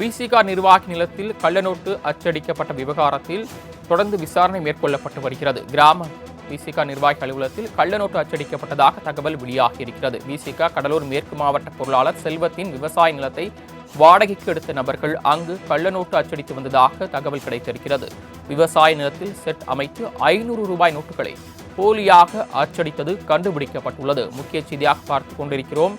விசிகா நிர்வாகி நிலத்தில் கள்ளநோட்டு அச்சடிக்கப்பட்ட விவகாரத்தில் தொடர்ந்து விசாரணை மேற்கொள்ளப்பட்டு வருகிறது. கிராம விசிகா நிர்வாகி அலுவலகத்தில் கள்ளநோட்டு அச்சடிக்கப்பட்டதாக தகவல் வெளியாகி இருக்கிறது விசிகா கடலூர் மேற்கு மாவட்ட பொருளாளர் செல்வத்தின் விவசாய நிலத்தை வாடகைக்கு எடுத்த நபர்கள் அங்கு கள்ளநோட்டு அச்சடித்து வந்ததாக தகவல் கிடைத்திருக்கிறது. விவசாய நிலத்தில் செட் அமைத்து ஐநூறு ரூபாய் நோட்டுகளை போலியாக அச்சடித்தது கண்டுபிடிக்கப்பட்டுள்ளது. முக்கிய செய்தியாக பார்த்து கொண்டிருக்கிறோம்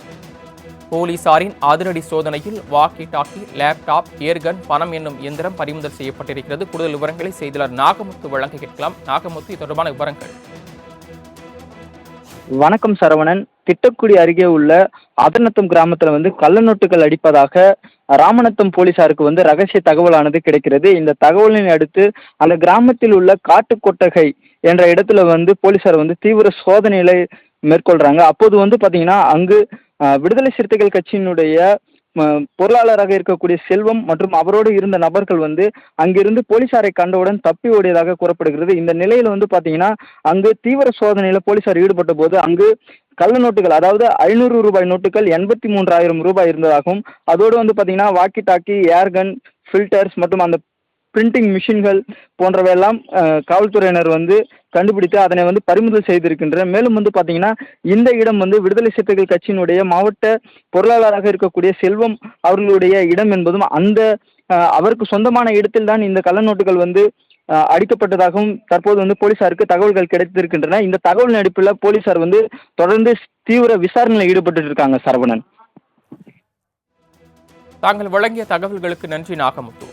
போலீசாரின் அதிரடி சோதனையில் வாக்கி டாக்கி லேப்டாப் ஏர்கன் பணம் என்னும் இயந்திரம் பறிமுதல் செய்யப்பட்டிருக்கிறது. கூடுதல் விவரங்களை செய்தியாளர் நாகமுத்து வழங்க கேட்கலாம். நாகமுத்து இது தொடர்பான விவரங்கள். வணக்கம் சரவணன். திட்டக்குடி அருகே உள்ள அதநத்தம் கிராமத்துல வந்து கள்ளநோட்டுகள் அடிப்பதாக ராமநத்தம் போலீசாருக்கு வந்து ரகசிய தகவலானது கிடைக்கிறது. இந்த தகவலினை அடுத்து அந்த கிராமத்தில் உள்ள காட்டுக்கொட்டகை என்ற இடத்துல வந்து போலீசார் வந்து தீவிர சோதனையில மேற்கொள்றாங்க. அப்போது வந்து பாத்தீங்கன்னா அங்கு விடுதலை சிறுத்தைகள் கட்சியினுடைய பொருளாளராக இருக்கக்கூடிய செல்வம் மற்றும் அவரோடு இருந்த நபர்கள் வந்து அங்கிருந்து போலீசாரை கண்டவுடன் தப்பி ஓடியதாக கூறப்படுகிறது. இந்த நிலையில வந்து பாத்தீங்கன்னா அங்கு தீவிர சோதனையில போலீசார் ஈடுபட்ட போது அங்கு கள்ள நோட்டுகள் அதாவது ஐநூறு ரூபாய் நோட்டுகள் எண்பத்தி மூன்றாயிரம் ரூபாய் இருந்ததாகவும் அதோடு வந்து பாத்தீங்கன்னா வாக்கி டாக்கி ஏர்கன் ஃபில்டர்ஸ் மற்றும் அந்த பிரிண்டிங் மிஷின்கள் போன்றவையெல்லாம் காவல்துறையினர் வந்து கண்டுபிடித்து அதனை வந்து பறிமுதல் செய்திருக்கின்றனர். மேலும் வந்து பார்த்தீங்கன்னா இந்த இடம் வந்து விடுதலை சிறுத்தைகள் கட்சியினுடைய மாவட்ட பொருளாளராக இருக்கக்கூடிய செல்வம் அவர்களுடைய இடம் என்பதும் அந்த அவருக்கு சொந்தமான இடத்தில் தான் இந்த கள்ளநோட்டுகள் வந்து அடிக்கப்பட்டதாகவும் தற்போது வந்து போலீசாருக்கு தகவல்கள் கிடைத்திருக்கின்றன. இந்த தகவலின் அடிப்பில் போலீசார் வந்து தொடர்ந்து தீவிர விசாரணையில் ஈடுபட்டு இருக்காங்க சரவணன். தாங்கள் வழங்கிய தகவல்களுக்கு நன்றி நாகமுத்து.